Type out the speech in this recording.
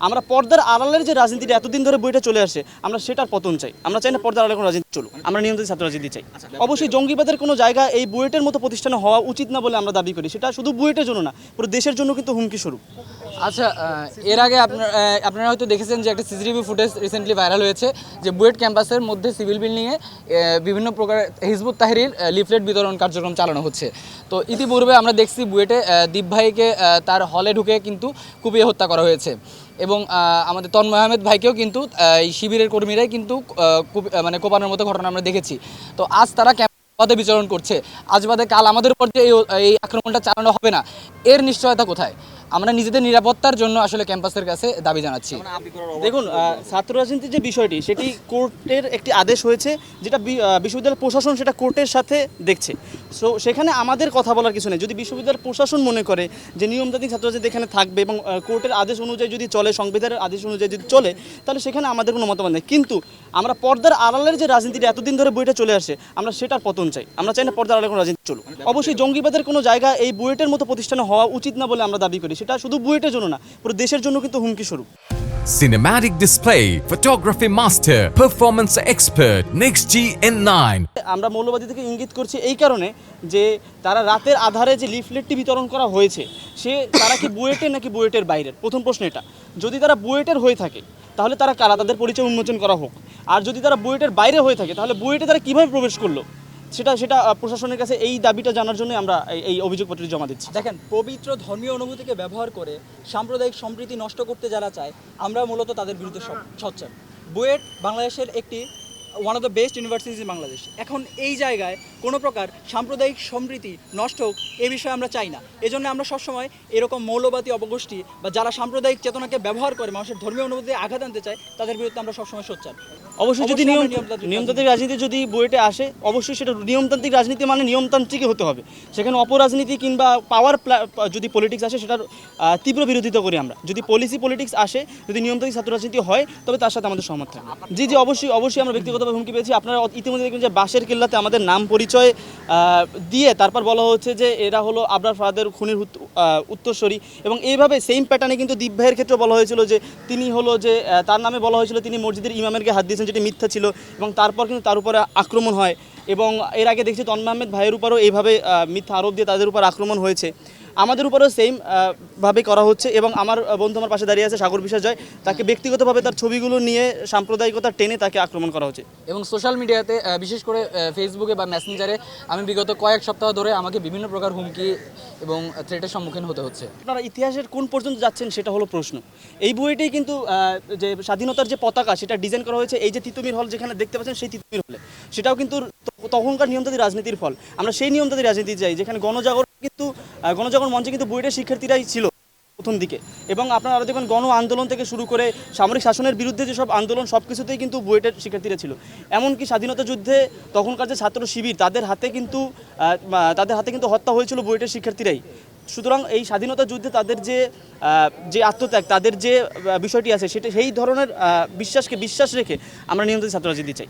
আমরা পর্দার আড়ালের যে রাজনীতিটা এতদিন ধরে বইটা চলে আসে আমরা সেটার পতন চাই। আমরা চাই না পর্দার আড়ালে কোনো রাজনীতি চলুক। আমরা নিয়ন্ত্রিত ছাত্র রাজনীতি চাই। অবশ্যই জঙ্গিবাদের কোনো জায়গা এই বুয়েটের মতো প্রতিষ্ঠানে হওয়া উচিত না বলে আমরা দাবি করি। সেটা শুধু বুয়েটের জন্য না পুরো দেশের জন্য কিন্তু হুমকি স্বরূপ। আচ্ছা এর আগে আপনার আপনারা হয়তো দেখেছেন যে একটা সিসিটিভি ফুটেজ রিসেন্টলি ভাইরাল হয়েছে যে বুয়েট ক্যাম্পাসের মধ্যে সিভিল বিল্ডিংয়ে বিভিন্ন প্রকার হিজবুত তাহরির লিফলেট বিতরণ কার্যক্রম চালানো হচ্ছে। তো ইতিপূর্বে আমরা দেখছি বুয়েটে দীপ ভাইকে তার হলে ঢুকে কিন্তু কুপিয়ে হত্যা করা হয়েছে। এবং আমাদের তন্ময় আহমেদ ভাইকেও কিন্তু এই শিবিরের কর্মীরাই কিন্তু মানে কোপানোর মতো ঘটনা আমরা দেখেছি। তো আজ তারা পদে বিচরণ করছে? আজ বাদে কাল আমাদের উপর যে এই আক্রমণটা চালানো হবে না, এর নিশ্চয়তা কোথায়? আমরা নিজেদের নিরাপত্তার জন্য আসলে ক্যাম্পাসের কাছে দাবি জানাচ্ছি। দেখুন ছাত্র রাজনীতির যে বিষয়টি, সেটি কোর্টের একটি আদেশ হয়েছে, যেটা বিশ্ববিদ্যালয় প্রশাসন সেটা কোর্টের সাথে দেখছে। সো সেখানে আমাদের কথা বলার কিছু নেই। যদি বিশ্ববিদ্যালয় প্রশাসন মনে করে যে নিয়মতান্ত্রিক ছাত্র রাজনীতি এখানে থাকবে এবং কোর্টের আদেশ অনুযায়ী যদি চলে, সংবিধানের আদেশ অনুযায়ী যদি চলে, তাহলে সেখানে আমাদের কোনো মতামত নেই। কিন্তু আমরা পর্দার আড়ালের যে রাজনীতিটা এতদিন ধরে বইটা চলে আসে, আমরা সেটার পতন চাই। আমরা চাই না পর্দার আড়ালে কোনো রাজনীতি চলুক। অবশ্যই জঙ্গিবাদের কোনো জায়গা এই বুয়েটের মতো প্রতিষ্ঠানে হওয়া উচিত না বলে আমরা দাবি করি। সেটা শুধু বুয়েটের জন্য না পুরো দেশের জন্য কিন্তু হুমকি স্বরূপ। Cinematic display, photography master, performance expert, Next G N9. আমরা মৌলবাদী থেকে ইঙ্গিত করছি এই কারণে যে তারা রাতের আধারে যে লিফলেটটি বিতরণ করা হয়েছে সে তারা কি বুয়েটের নাকি বুয়েটের বাইরের? প্রথম প্রশ্ন এটা। যদি তারা বুয়েটের হয়ে থাকে তাহলে তারা কারা? তাদের পরিচয় উন্মোচন করা হোক। আর যদি তারা বুয়েটের বাইরে হয়ে থাকে তাহলে বুয়েটে তারা কীভাবে প্রবেশ করল? সেটা সেটা প্রশাসনের কাছে এই দাবিটা জানার জন্য আমরা এই- অভিযোগপত্রটি জমা দিচ্ছি। দেখেন, পবিত্র ধর্মীয় অনুভূতিকে ব্যবহার করে সাম্প্রদায়িক সম্প্রীতি নষ্ট করতে যারা চায়, আমরা মূলত তাদের বিরুদ্ধে সচ্ছেন বুয়েট বাংলাদেশের একটি one of the best universities in Bangladesh এখন এই জায়গায় কোনো প্রকার সাম্প্রদায়িক সম্প্রীতি নষ্ট হোক এ বিষয়ে আমরা চাই না। এজন্য আমরা সবসময় এরকম মৌলবাদী অপগোষ্ঠী বা যারা সাম্প্রদায়িক চেতনাকে ব্যবহার করে মানুষের ধর্মীয় অনুভূতি আঘাত আনতে চায় তাদের বিরুদ্ধে আমরা সবসময় সোচ্চার। অবশ্যই যদি নিয়ম নিয়মতান্ত্রিক রাজনীতি যদি বুয়েটে আসে অবশ্যই সেটা নিয়মতান্ত্রিক রাজনীতি মানে নিয়মতান্ত্রিকই হতে হবে। সেখানে অপরাজনীতি কিংবা পাওয়ার যদি পলিটিক্স আসে সেটার তীব্র বিরোধিতা করি আমরা। যদি পলিসি পলিটিক্স আসে যদি নিয়মতান্ত্রিক ছাত্র রাজনীতি হয় তবে তার সাথে আমাদের সমর্থন। জি জি অবশ্যই অবশ্যই আমরা ব্যক্তিগতভাবে হুমকি পেয়েছি। আপনারা ইতিমধ্যে দেখবেন যে বাঁশের কেল্লাতে আমাদের নাম পরিচয় আহ, দিয়ে তারপর বলা হচ্ছে যে এরা হলো আবরার ফাহাদের খুনির উত্তরস্বরী এবং এইভাবে সেম প্যাটার্নে কিন্তু দীপ ভাইয়ের ক্ষেত্রে বলা হয়েছিল যে তিনি হলো যে তার নামে বলা হয়েছিল তিনি মসজিদের ইমামেরকে হাত দিয়েছেন যেটি মিথ্যা ছিল এবং তারপর কিন্তু তার উপরে আক্রমণ হয়। এবং এর আগে দেখছি তন্মা আহমেদ ভাইয়ের উপরও এইভাবে মিথ্যা আরোপ দিয়ে তাদের উপর আক্রমণ হয়েছে। আমাদের উপরেও সেম ভাবে করা হচ্ছে এবং আমার বন্ধু আমার পাশে দাঁড়িয়ে আছে সাগর বিশ্বাস জয়। তাকে ব্যক্তিগতভাবে তার ছবিগুলো নিয়ে সাম্প্রদায়িকতা টেনে তাকে আক্রমণ করা হচ্ছে। এবং সোশ্যাল মিডিয়াতে বিশেষ করে ফেসবুকে বা মেসেঞ্জারে আমি বিগত কয়েক সপ্তাহ ধরে আমাকে বিভিন্ন প্রকার হুমকি এবং থ্রেটের সম্মুখীন হতে হচ্ছে। আপনারা ইতিহাসের কোন পর্যন্ত যাচ্ছেন সেটা হলো প্রশ্ন। এই বইটাই কিন্তু যে স্বাধীনতার যে পতাকা সেটা ডিজাইন করা হয়েছে এই যে তিতুমির হল যেখানে দেখতে পাচ্ছেন সেই তিতুমির হলে সেটাও কিন্তু তখনকার নিয়মতান্ত্রিক রাজনীতির ফল। আমরা সেই নিয়মতান্ত্রিক রাজনীতি চাই যেখানে গণজাগরণ কিন্তু গণজাগরণ মঞ্চে কিন্তু বইটার শিক্ষার্থীরাই ছিল প্রথম দিকে। এবং আপনারা দেখবেন, গণ আন্দোলন থেকে শুরু করে সামরিক শাসনের বিরুদ্ধে যেসব আন্দোলন, সব কিছুতেই কিন্তু বুয়েটের শিক্ষার্থীরা ছিল। এমনকি স্বাধীনতা যুদ্ধে তখনকার যে ছাত্র শিবির, তাদের হাতে কিন্তু তাদের হাতে কিন্তু হত্যা হয়েছিল বুয়েটের শিক্ষার্থীরাই। সুতরাং এই স্বাধীনতা যুদ্ধে তাদের যে যে আত্মত্যাগ, তাদের যে বিষয়টি আছে, সেটা, সেই ধরনের বিশ্বাসকে, বিশ্বাস রেখে আমরা নিয়ন্ত্রিত ছাত্ররা রাজনীতি চাই।